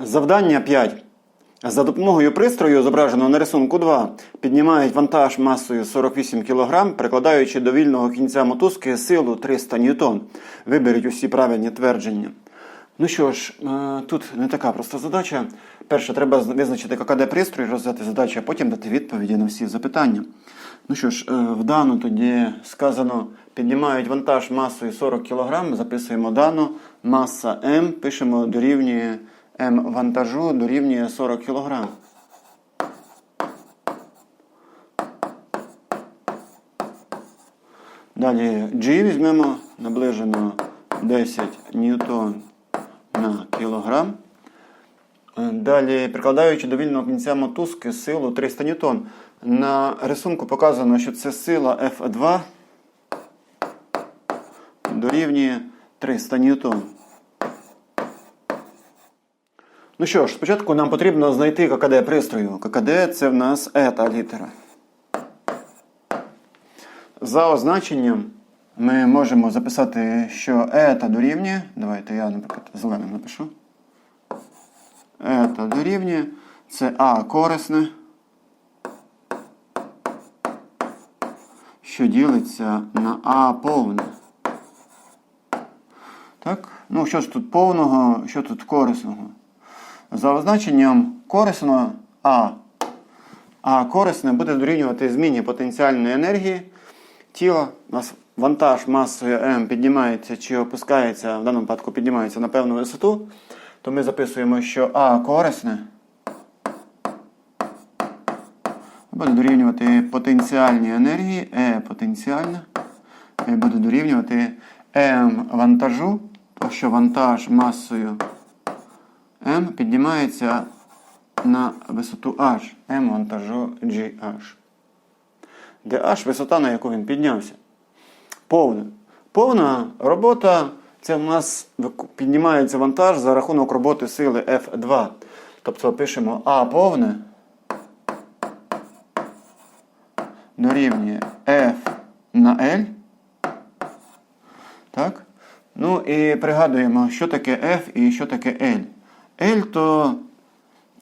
Завдання 5. За допомогою пристрою, зображеного на рисунку 2, піднімають вантаж масою 48 кг, прикладаючи до вільного кінця мотузки силу 300 ньютон. Виберіть усі правильні твердження. Ну що ж, е, тут не така проста задача. Перше, треба визначити ККД пристрою, роздати задачу, а потім дати відповіді на всі запитання. Ну що ж, е, вдано тоді сказано, піднімають вантаж масою 40 кг, записуємо дану, маса М, пишемо дорівнює М вантажу дорівнює 40 кг. Далі G візьмемо наближено 10 ньютон на кілограм. Далі, прикладаючи до вільного кінця мотузки силу 300 ньютон. На рисунку показано, що це сила F2 дорівнює 300 ньютон. Ну що ж, спочатку нам потрібно знайти ККД пристрою. ККД це в нас ета літера. За означенням ми можемо записати, що ета дорівнює. Давайте я, наприклад, зеленим напишу. Ета дорівнює. Це А корисне, що ділиться на А повне. Так? Ну, що ж тут повного, що тут корисного? За означенням корисного А. А корисне буде дорівнювати зміні потенціальної енергії тіла. У нас вантаж масою М піднімається чи опускається, в даному випадку піднімається на певну висоту, то ми записуємо, що А корисне буде дорівнювати потенціальній енергії, Е потенціальна, буде дорівнювати М вантажу, то що вантаж масою М піднімається на висоту H, М вантажу GH. Де H висота, на яку він піднявся. Повна. Повна робота це в нас піднімається вантаж за рахунок роботи сили F2. Тобто пишемо А повне дорівнює F на L. Так? Ну і пригадуємо, що таке F і що таке L. L то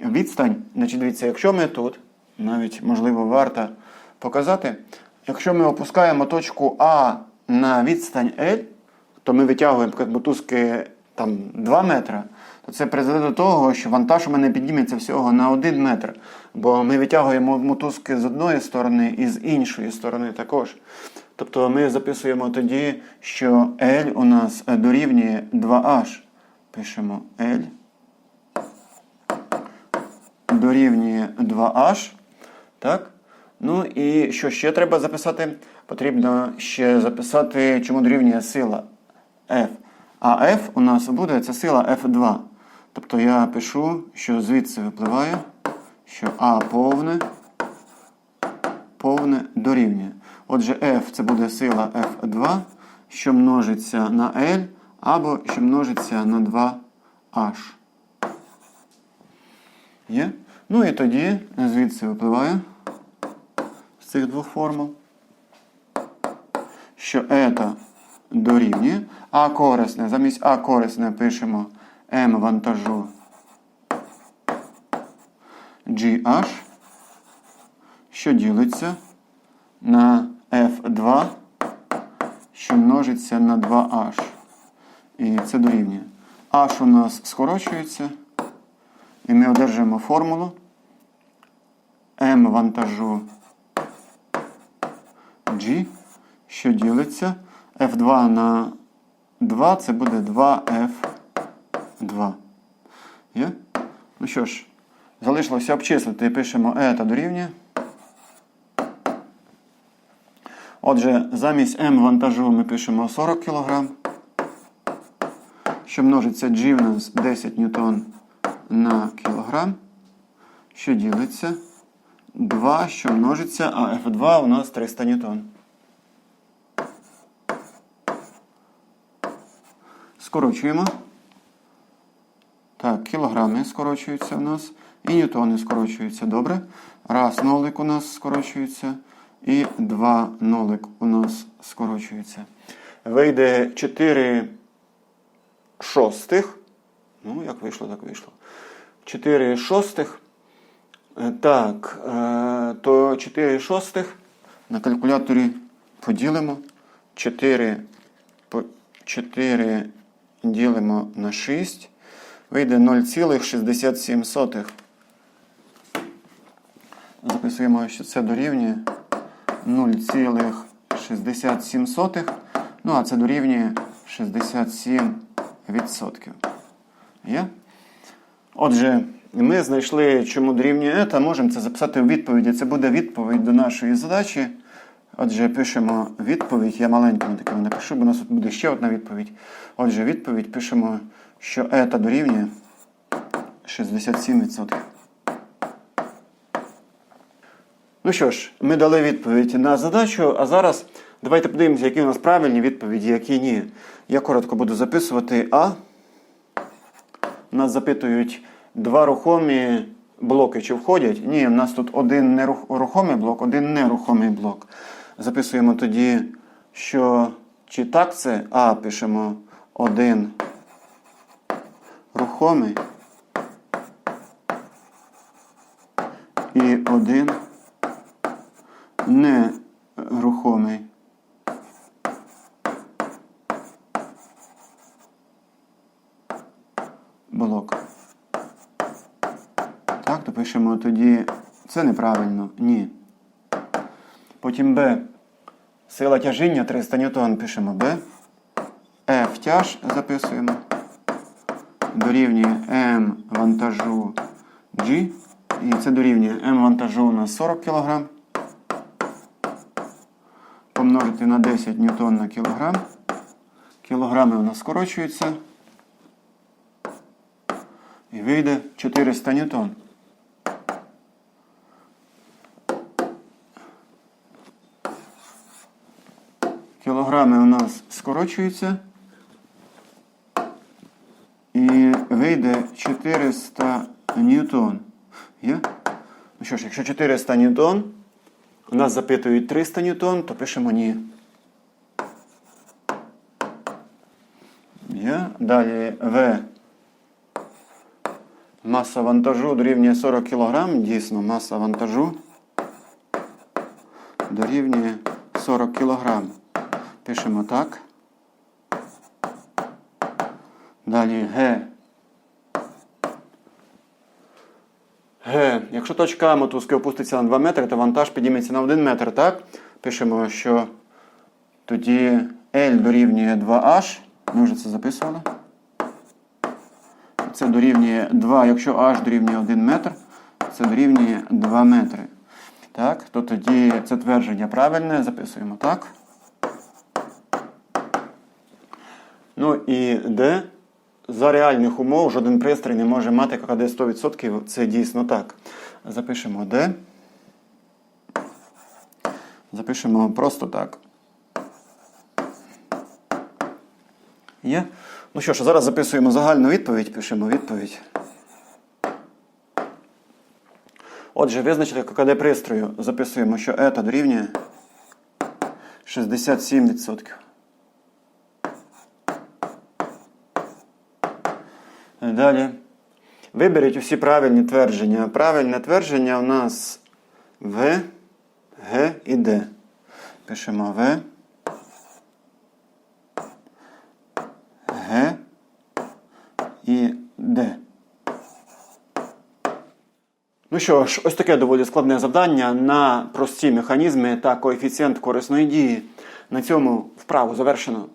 відстань. Значить, дивіться, якщо ми тут, навіть можливо варто показати, якщо ми опускаємо точку А на відстань L, то ми витягуємо мотузки там 2 метри, то це призведе до того, що вантаж у мене підніметься всього на 1 метр. Бо ми витягуємо мотузки з одної сторони і з іншої сторони також. Тобто ми записуємо тоді, що L у нас дорівнює 2H. Пишемо L дорівнює 2H. Так? Ну і що ще треба записати? Потрібно ще записати, чому дорівнює сила F. А F у нас буде це сила F2. Тобто я пишу, що звідси випливає, що А повне повне дорівнює. Отже, F це буде сила F2, що множиться на L, або що множиться на 2H. Є? Ну і тоді звідси випливає з цих двох формул, що ета дорівнює, а корисне, замість А корисне пишемо М вантажу GH, що ділиться на F2, що множиться на 2H. І це дорівнює. H у нас скорочується. І ми одержимо формулу m вантажу G, що ділиться F2 на 2, це буде 2F2. Є? Ну що ж, залишилося обчислити. і Пишемо E та дорівнює. Отже, замість m вантажу ми пишемо 40 кг, що множиться G в нас 10 ньютон на кілограм, що ділиться 2, що множиться, а F2 у нас 300 ньютон. Скорочуємо. Так, кілограми скорочуються у нас. І ньютони скорочуються. Добре. Раз нолик у нас скорочується. І два нолик у нас скорочується. Вийде 4 шостих. Ну, як вийшло, так вийшло. 4 шостих. Е, Так, е, то 4 шостих на калькуляторі поділимо. 4, 4 ділимо на 6. Вийде 0,67. Записуємо, що це дорівнює 0,67. Ну, а це дорівнює 67%. Є? Отже, ми знайшли, чому дорівнює eta, можемо це записати у відповіді. Це буде відповідь до нашої задачі. Отже, пишемо відповідь. Я маленькими такими напишу, бо у нас тут буде ще одна відповідь. Отже, відповідь пишемо, що eta дорівнює 67%. Ну що ж, ми дали відповідь на задачу, а зараз давайте подивимося, які у нас правильні відповіді, які ні. Я коротко буду записувати А. Нас запитують два рухомі блоки, чи входять. Ні, в нас тут один нерухомий блок, один нерухомий блок. Записуємо тоді, що чи так це А пишемо один рухомий і один нерухомий. Блок. Так, то пишемо тоді. Це неправильно. Ні. Потім Б. Сила тяжіння 300 ньютон пишемо Б. F тяж записуємо. Дорівнює М вантажу G. І це дорівнює М вантажу у нас 40 кг. Помножити на 10 ньютон на кілограм. Кілограми у нас скорочуються. І вийде 400 ньютон. Кілограми у нас скорочуються. І вийде 400 ньютон. Є? Ну що ж, якщо 400 ньютон, у нас запитують 300 ньютон, то пишемо ні. Є? Далі В. Маса вантажу дорівнює 40 кг. Дійсно, маса вантажу дорівнює 40 кг. Пишемо так. Далі Г. Г. Якщо точка мотузки опуститься на 2 метри, то вантаж підніметься на 1 метр, так? Пишемо, що тоді L дорівнює 2H. Ми вже це записували. Це дорівнює 2, якщо H дорівнює 1 метр, це дорівнює 2 метри. Так, то тоді це твердження правильне, записуємо так. Ну і Д. За реальних умов жоден пристрій не може мати ККД 100%. Це дійсно так. Запишемо Д. Запишемо просто так. Є? Ну що ж, зараз записуємо загальну відповідь, пишемо відповідь. Отже, визначити ККД пристрою. Записуємо, що ета дорівнює 67%. Далі. Виберіть усі правильні твердження. Правильне твердження у нас В, Г і Д. Пишемо В. Г і Д. Ну що ж, ось таке доволі складне завдання на прості механізми та коефіцієнт корисної дії. На цьому вправу завершено.